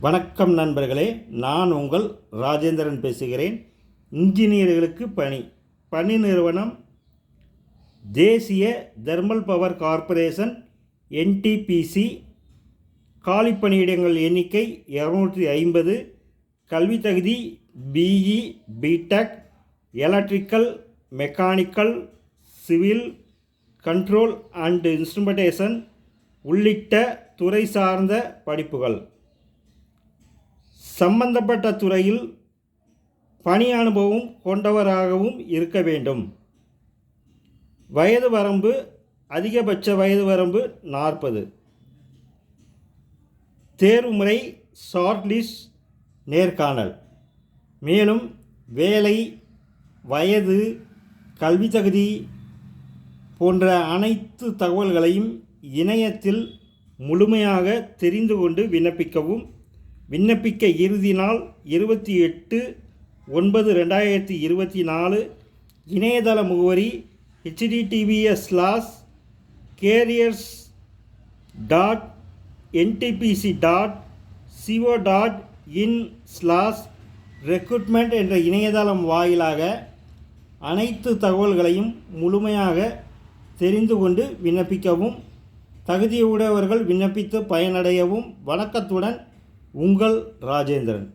வணக்கம் நண்பர்களே நான் உங்கள் ராஜேந்திரன் பேசுகிறேன். இன்ஜினியர்களுக்கு பணி. பணி நிறுவனம் தேசிய தெர்மல் பவர் கார்ப்பரேஷன் என்டிபிசி காலி பணியிடங்கள் எண்ணிக்கை இரநூற்றி ஐம்பது கல்வி தகுதி B E B Tech electrical mechanical civil control and instrumentation உள்ளிட்ட துறை சார்ந்த படிப்புகள். சம்பந்தப்பட்ட துறையில் பணி அனுபவம் கொண்டவராகவும் இருக்க வேண்டும். வயது வரம்பு அதிகபட்ச வயது வரம்பு நாற்பது. தேர்வுமுறை ஷார்ட்லிஸ்ட் நேர்காணல். மேலும் வேலை வயது கல்வி தகுதி போன்ற அனைத்து தகவல்களையும் இணையத்தில் முழுமையாக தெரிந்து கொண்டு விண்ணப்பிக்கவும் விண்ணப்பிக்க இறுதி நாள் இருபத்தி எட்டு ஒன்பது ரெண்டாயிரத்தி இருபத்தி நாலு இணையதள முகவரி HTTPS slash careers dot NTPC dot CO dot in slash recruitment என்ற இணையதளம் வாயிலாக அனைத்து தகவல்களையும் முழுமையாக தெரிந்து கொண்டு விண்ணப்பிக்கவும் தகுதியுடையவர்கள் விண்ணப்பித்து பயனடையவும் வணக்கத்துடன் உங்கள் ராஜேந்திரன்.